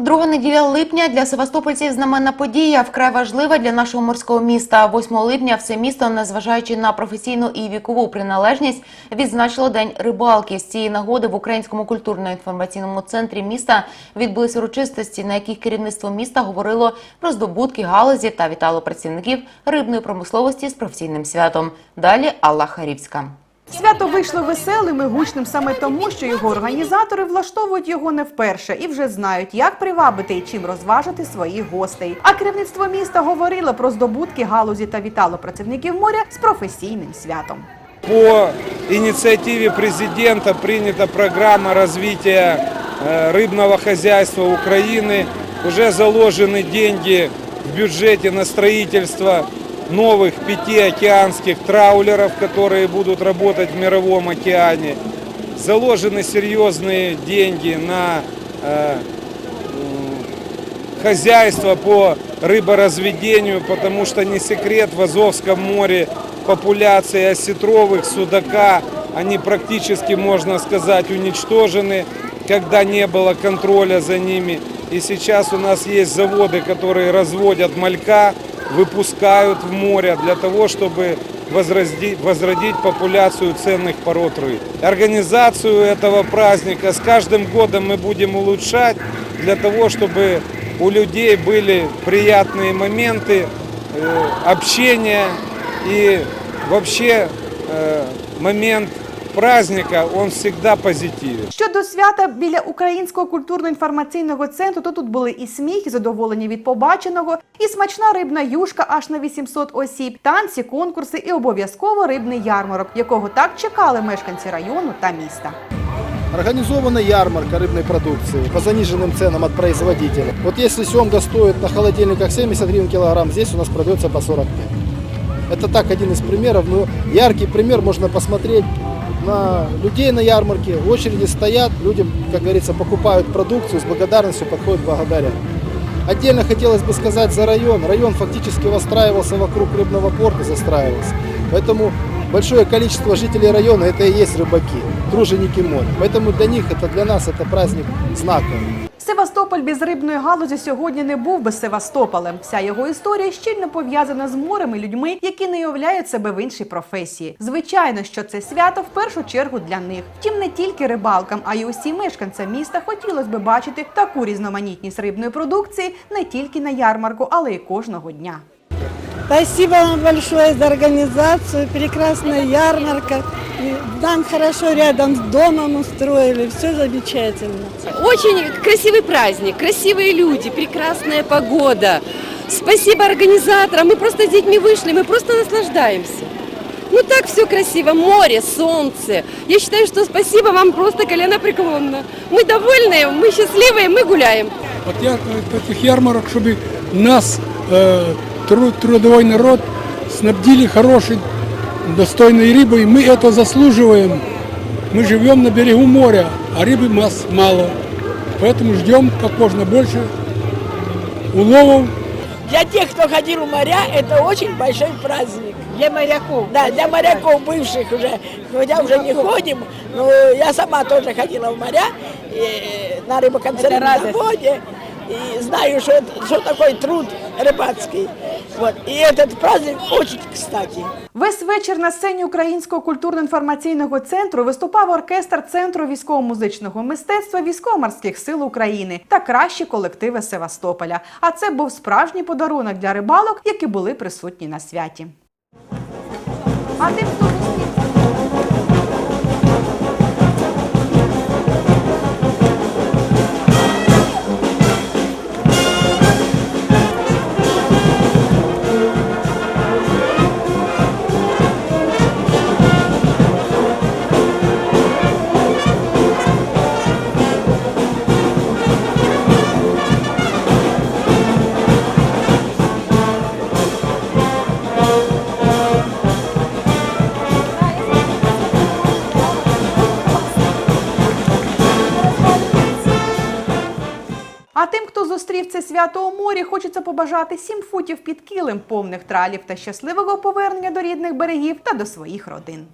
Друга неділя липня для севастопольців знаменна подія, вкрай важлива для нашого морського міста. 8 липня все місто, незважаючи на професійну і вікову приналежність, відзначило день рибалки. З цієї нагоди в українському культурно-інформаційному центрі міста відбулись урочистості, на яких керівництво міста говорило про здобутки галузі та вітало працівників рибної промисловості з професійним святом. Далі Алла Харівська. Свято вийшло веселим і гучним саме тому, що його організатори влаштовують його не вперше і вже знають, як привабити і чим розважити своїх гостей. А керівництво міста говорило про здобутки галузі та вітало працівників моря з професійним святом. По инициативе президента принята программа развития э, рыбного хозяйства Украины. Уже заложены деньги в бюджете на строительство новых пяти океанских траулеров, которые будут работать в мировом океане. Заложены серьезные деньги на э, хозяйство по рыборазведению, потому что не секрет, в Азовском море популяции осетровых, судака, они практически, можно сказать, уничтожены, когда не было контроля за ними. И сейчас у нас есть заводы, которые разводят малька, выпускают в море для того, чтобы возродить, возродить популяцию ценных пород рыб. Организацию этого праздника с каждым годом мы будем улучшать для того, чтобы у людей были приятные моменты э, общения и вообще э, момент праздника, он всегда позитивен. Щодо свята біля українського культурно-інформаційного центру, то тут були і сміх, і задоволення від побаченого, і смачна рибна юшка аж на 800 осіб, танці, конкурси і обов'язково рибний ярмарок, якого так чекали мешканці району та міста. Организована ярмарка рыбной продукции по заниженным ценам от производителя. Вот если семга стоит на холодильниках 70 гривен килограмм, здесь у нас продается по 45. Это так один из примеров, но яркий пример можно посмотреть на людей на ярмарке. Очереди стоят, людям, как говорится, покупают продукцию, с благодарностью подходят благодаря. Отдельно хотелось бы сказать за район. Район фактически выстраивался вокруг рыбного порта, застраивался. Поэтому большое количество жителей района это и есть рыбаки, труженики моря. Поэтому для них это, для нас это праздник знаковый. Севастополь без рибної галузі сьогодні не був би Севастополем. Вся його історія щільно пов'язана з морем і людьми, які не уявляють себе в іншій професії. Звичайно, що це свято в першу чергу для них. Втім, не тільки рибалкам, а й усім мешканцям міста хотілося би бачити таку різноманітність рибної продукції не тільки на ярмарку, але й кожного дня. Спасибо вам большое за организацию, прекрасная ярмарка. И Нам хорошо рядом с домом устроили, все замечательно. Очень красивый праздник, красивые люди, прекрасная погода. Спасибо организаторам. Мы просто с детьми вышли, мы просто наслаждаемся. Ну так все красиво, море, солнце. Я считаю, что спасибо вам просто колено преклонно. Мы довольны, мы счастливые, мы гуляем. От я таких ярмарок, чтобы нас, э, тру- трудовой народ, снабдили хорошей, достойной рыбой. Мы это заслуживаем. Мы живем на берегу моря, а рыбы у нас мало. Поэтому ждем как можно больше уловов Для тех, кто ходил в моря, это очень большой праздник. Для моряков? Да, для моряков бывших уже. Хотя уже не ходим, но я сама тоже ходила в моря и на рыбоконсервном заводе. И знаю, что, это- что такое труд рыбацкий. Вот. И этот праздник очень кстати. Весь вечір на сцені Українського культурно-інформаційного центру виступав оркестр Центру військово-музичного мистецтва військово-морських сил України та кращі колективи Севастополя. А це був справжній подарунок для рибалок, які були присутні на святі. А тим, хто зустрів це свято у морі, хочеться побажати сім футів під килим, повних тралів та щасливого повернення до рідних берегів та до своїх родин.